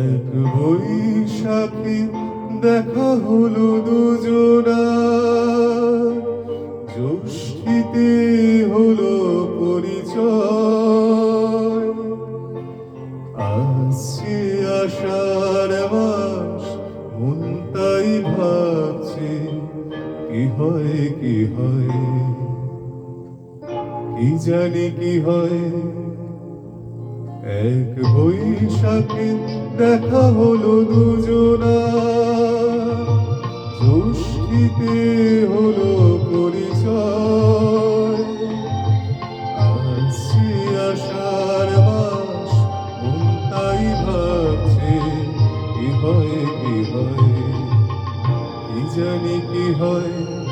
এক বৈশাখী দেখা হলো দুজনা। জ্যোষ্ঠীতে হলো পরিচয়। আসছে আষাঢ় মাস মন তাই ভাবছে, কি হয় কি হয়? কি জানি, কি হয়? এক বৈশাখে দেখা হলো দুজনা। জ্যোষ্ঠীতে হলো ভাবছে কি কি কি জানি কি হয়?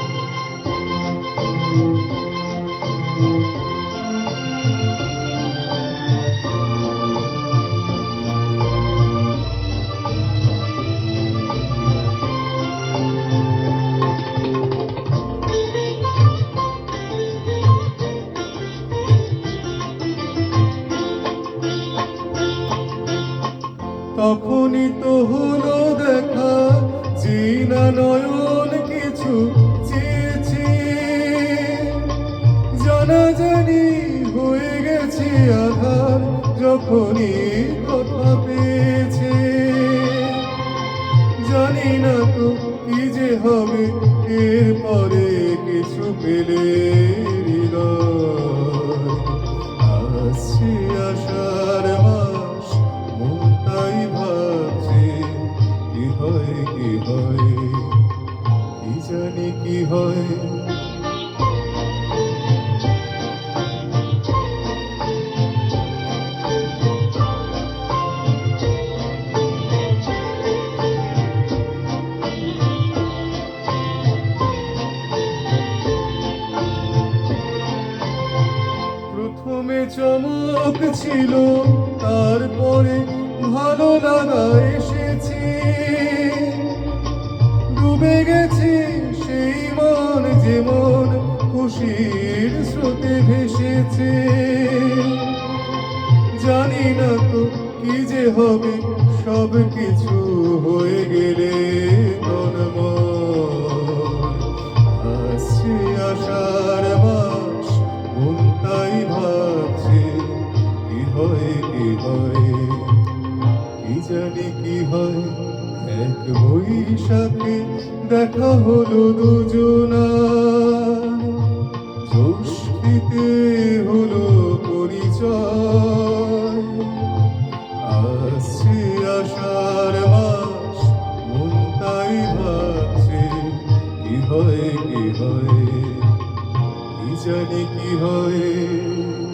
তখনই তো হলো দেখা। চীনা নয়ন কিছু চেয়েছে। জানাজানি হয়ে গেছে আধার, যখনই কথা পেয়েছে। জানি না তো কি যে হবে, এরপরে কিছু পেলে। কি হয়? প্রথমে চমক ছিল তারপরে ভালো লাগা এসেছে। ডুবে গেছে খুশির স্রোতে ভেসেছে। জানি না তো কি যে হবে, সব কিছু হয়ে গেলে তন্ময়। আসছে আষাঢ় মাস, মন তাই ভাবছে, কি হয় কি হয়? কি জানি কি হয়? এক বৈশাখে দেখা হলো দুজনা। হয় কি হয়? কি জানি কি হয়?